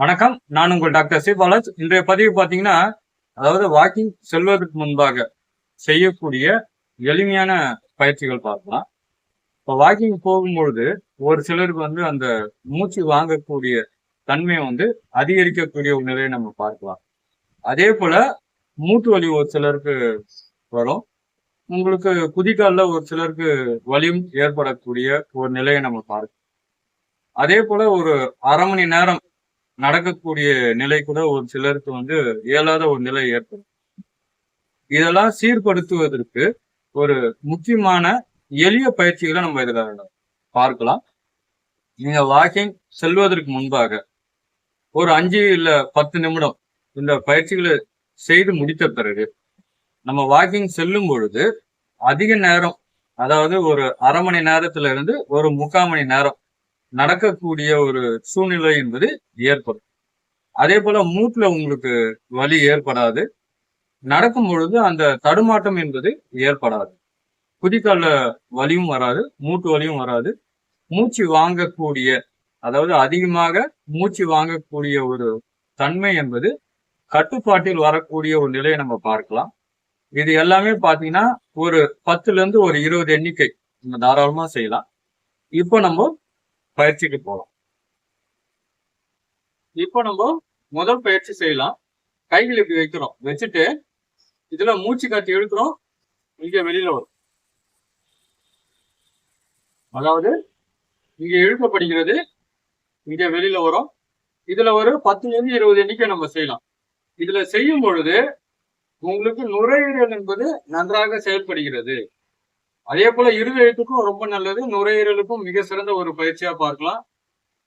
வணக்கம். நான் உங்கள் டாக்டர் சி பாலாஜ் இன்றைய பதிவு பார்த்தீங்கன்னா அதாவது வாக்கிங் செல்வதற்கு முன்பாக செய்யக்கூடிய எளிமையான பயிற்சிகள் பார்க்கலாம். இப்போ வாக்கிங் போகும்பொழுது ஒரு சிலருக்கு வந்து அந்த மூச்சு வாங்கக்கூடிய தன்மையை வந்து அதிகரிக்கக்கூடிய ஒரு நிலையை நம்ம பார்க்கலாம். அதே போல மூட்டு வலி ஒரு சிலருக்கு வரும். உங்களுக்கு குதிகால்ல ஒரு சிலருக்கு வலியும் ஏற்படக்கூடிய ஒரு நிலையை நம்ம பார்க்கலாம். அதே போல ஒரு அரை மணி நேரம் நடக்கக்கூடிய நிலை கூட ஒரு சிலருக்கு வந்து இயலாத ஒரு நிலை ஏற்படும். இதெல்லாம் சீர்படுத்துவதற்கு ஒரு முக்கியமான எளிய பயிற்சிகளை நம்ம இதில் பார்க்கலாம். நீங்க வாக்கிங் செல்வதற்கு முன்பாக ஒரு அஞ்சு இல்ல பத்து நிமிடம் இந்த பயிற்சிகளை செய்து முடித்த பிறகு நம்ம வாக்கிங் செல்லும் பொழுது அதிக நேரம் அதாவது ஒரு அரை மணி நேரத்துல இருந்து ஒரு முக்கால் மணி நேரம் நடக்கக்கூடிய ஒரு சூழ்நிலை என்பது ஏற்படும். அதே போல மூட்டுல உங்களுக்கு வலி ஏற்படாது. நடக்கும் பொழுது அந்த தடுமாட்டம் என்பது ஏற்படாது. குதிக்கால வலியும் வராது மூட்டு வலியும் வராது. மூச்சு வாங்கக்கூடிய அதாவது அதிகமாக மூச்சு வாங்கக்கூடிய ஒரு தன்மை என்பது கட்டுப்பாட்டில் வரக்கூடிய ஒரு நிலையை நம்ம பார்க்கலாம். இது எல்லாமே பாத்தீங்கன்னா ஒரு பத்துல இருந்து ஒரு இருபது எண்ணிக்கை நம்ம தாராளமா செய்யலாம். இப்போ நம்ம பயிற்சிக்கு போகலாம். இப்போ நம்ம முதல் பயிற்சி செய்யலாம். கைகள் இப்படி வைக்கிறோம். வச்சுட்டு இதுல மூச்சு காட்டி இழுக்கிறோம். இங்க வெளியில வரும். அதாவது இங்க இழுக்கப்படுகிறது. இங்க வெளியில வரும். இதுல ஒரு பத்துல இருந்து இருபது எண்ணிக்கை நம்ம செய்யலாம். இதுல செய்யும் பொழுது உங்களுக்கு நுரையீரல் என்பது நன்றாக செயல்படுகிறது. அதே போல இருதயத்துக்கும் ரொம்ப நல்லது. நுரையீரலுக்கும் மிக சிறந்த ஒரு பயிற்சியா பார்க்கலாம்.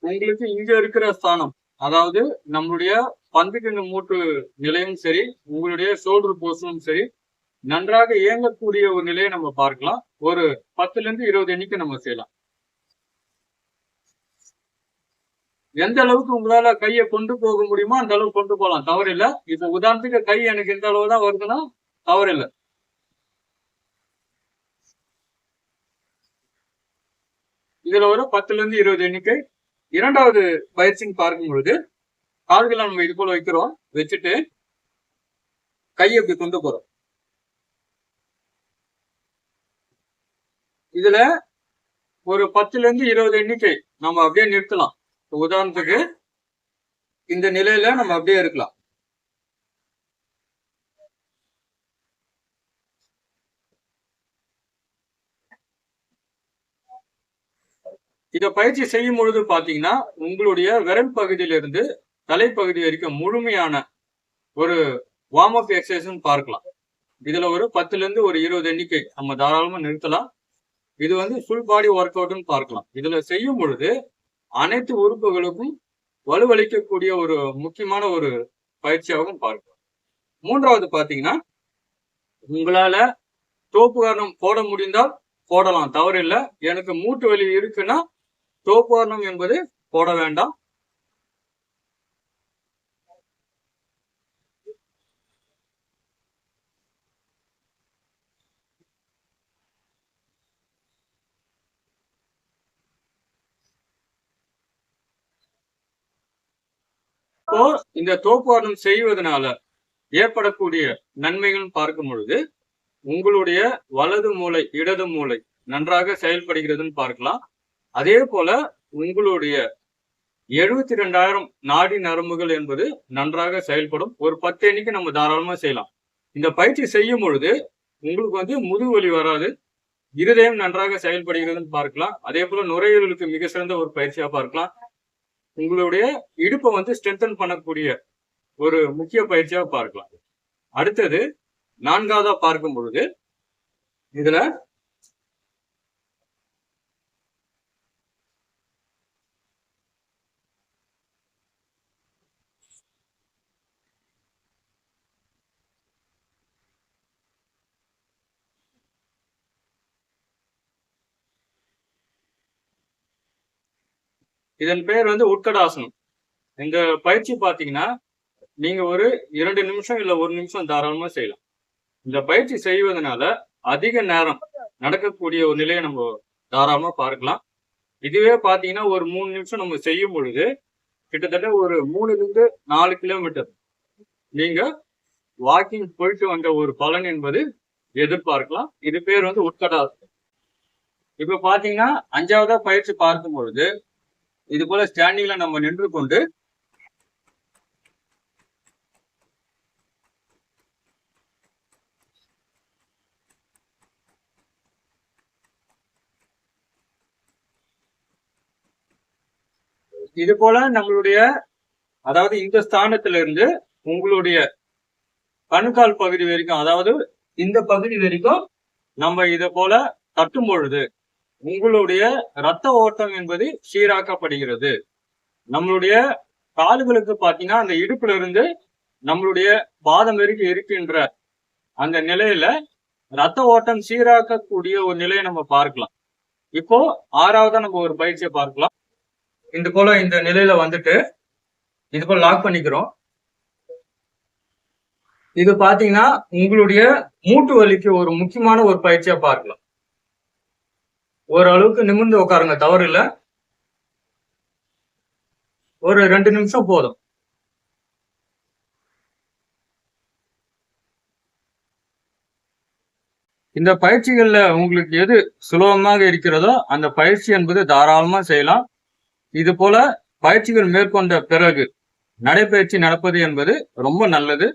உங்களுக்கு இங்க இருக்கிற ஸ்தானம் அதாவது நம்மளுடைய பந்துக்கிண்டு மூட்டு நிலையும் சரி உங்களுடைய ஷோல்டர் போர்ஷனும் சரி நன்றாக இயங்கக்கூடிய ஒரு நிலையை நம்ம பார்க்கலாம். ஒரு பத்துல இருந்து இருபது எண்ணிக்கை நம்ம செய்யலாம். எந்த அளவுக்கு உங்களால கையை கொண்டு போக முடியுமோ அந்த அளவுக்கு கொண்டு போகலாம். தவறில்லை. இப்ப உதாரணத்துக்கு கை எனக்கு எந்த அளவு தான் வருதுன்னா தவறில்லை. இதுல ஒரு பத்துல இருந்து இருபது எண்ணிக்கை. இரண்டாவது பயிற்சின்னு பார்க்கும் பொழுது கால்களை நம்ம இது போல வைக்கிறோம். வச்சுட்டு கையை இப்படி கொண்டு போறோம். இதுல ஒரு பத்துல இருந்து இருபது எண்ணிக்கை. நம்ம அப்படியே நிறுத்தலாம். உதாரணத்துக்கு இந்த நிலையில நம்ம அப்படியே இருக்கலாம். இதை பயிற்சி செய்யும் பொழுது பார்த்தீங்கன்னா உங்களுடைய விரல் பகுதியிலிருந்து தலைப்பகுதி வரைக்கும் முழுமையான ஒரு வார்ம் அப் எக்ஸசைஸ் பார்க்கலாம். இதுல ஒரு பத்துல இருந்து ஒரு இருபது எண்ணிக்கை நம்ம தாராளமாக நிறுத்தலாம். இது வந்து ஃபுல் பாடி ஒர்க் அவுட்னு பார்க்கலாம். இதுல செய்யும் பொழுது அனைத்து உறுப்புகளுக்கும் வலுவளிக்கக்கூடிய ஒரு முக்கியமான ஒரு பயிற்சியாகவும் பார்க்கலாம். மூன்றாவது பார்த்தீங்கன்னா உங்களால தோப்புகாரணம் போட முடிந்தால் போடலாம். தவறில்லை. எனக்கு மூட்டு வலி இருக்குன்னா தோப்பார்ணம் என்பது போட வேண்டாம். இப்போ இந்த தோப்பார்ணம் செய்வதனால ஏற்படக்கூடிய நன்மைகள் பார்க்கும் பொழுது உங்களுடைய வலது மூளை இடது மூளை நன்றாக செயல்படுகிறதுன்னு பார்க்கலாம். அதே போல உங்களுடைய எழுபத்தி ரெண்டாயிரம் நாடி நரம்புகள் என்பது நன்றாக செயல்படும். ஒரு பத்து எண்ணிக்கை நம்ம தாராளமா செய்யலாம். இந்த பயிற்சி செய்யும் பொழுது உங்களுக்கு வந்து முதுகுவலி வராது. இருதயம் நன்றாக செயல்படுகிறதுன்னு பார்க்கலாம். அதே போல நுரையீரலுக்கு மிக சிறந்த ஒரு பயிற்சியா பார்க்கலாம். உங்களுடைய இடுப்பை வந்து ஸ்ட்ரென்தன் பண்ணக்கூடிய ஒரு முக்கிய பயிற்சியா பார்க்கலாம். அடுத்தது நான்காவதா பார்க்கும் பொழுது இதுல இதன் பெயர் வந்து உட்கடாசனம். இந்த பயிற்சி பாத்தீங்கன்னா நீங்க ஒரு இரண்டு நிமிஷம் இல்ல ஒரு நிமிஷம் தாராளமா செய்யலாம். இந்த பயிற்சி செய்வதனால அதிக நேரம் நடக்கக்கூடிய ஒரு நிலையை நம்ம தாராளமா பார்க்கலாம். இதுவே பாத்தீங்கன்னா ஒரு மூணு நிமிஷம் நம்ம செய்யும் பொழுது கிட்டத்தட்ட ஒரு மூணுல இருந்து நாலு கிலோமீட்டர். நீங்க வாக்கிங் போயிட்டு வந்த ஒரு பலன் என்பது எதிர்பார்க்கலாம். இது பேர் வந்து உட்கடாசனம் இப்ப பாத்தீங்கன்னா அஞ்சாவதா பயிற்சி பார்க்கும் பொழுது இது போல ஸ்டாண்டிங்ல நம்ம நின்று கொண்டு இது போல நம்மளுடைய அதாவது இந்த ஸ்தானத்துல இருந்து உங்களுடைய கணுக்கால் பகுதி வரைக்கும் அதாவது இந்த பகுதி வரைக்கும் நம்ம இதை போல தட்டும் பொழுது உங்களுடைய ரத்த ஓட்டம் என்பது சீராக்கப்படுகிறது. நம்மளுடைய கால்களுக்கு பாத்தீங்கன்னா அந்த இடுப்புல இருந்து நம்மளுடைய பாதம் வரைக்கும் இருக்கின்ற அந்த நிலையில ரத்த ஓட்டம் சீராக்கக்கூடிய ஒரு நிலையை நம்ம பார்க்கலாம். இப்போ ஆறாவதா நம்ம ஒரு பயிற்சியை பார்க்கலாம். இது போல இந்த நிலையில வந்துட்டு இது போல லாக் பண்ணிக்கிறோம். இது பாத்தீங்கன்னா உங்களுடைய மூட்டு வலிக்கு ஒரு முக்கியமான ஒரு பயிற்சியா பார்க்கலாம். ஓரளவுக்கு நிமிர்ந்து உட்காருங்க தவறு இல்லை. ஒரு ரெண்டு நிமிஷம் போதும். இந்த பயிற்சிகள்ல உங்களுக்கு எது சுலபமாக இருக்கிறதோ அந்த பயிற்சி என்பது தாராளமா செய்யலாம். இது போல பயிற்சிகள் மேற்கொண்ட பிறகு நடைபயிற்சி நடப்பது என்பது ரொம்ப நல்லது.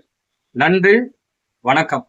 நன்றி வணக்கம்.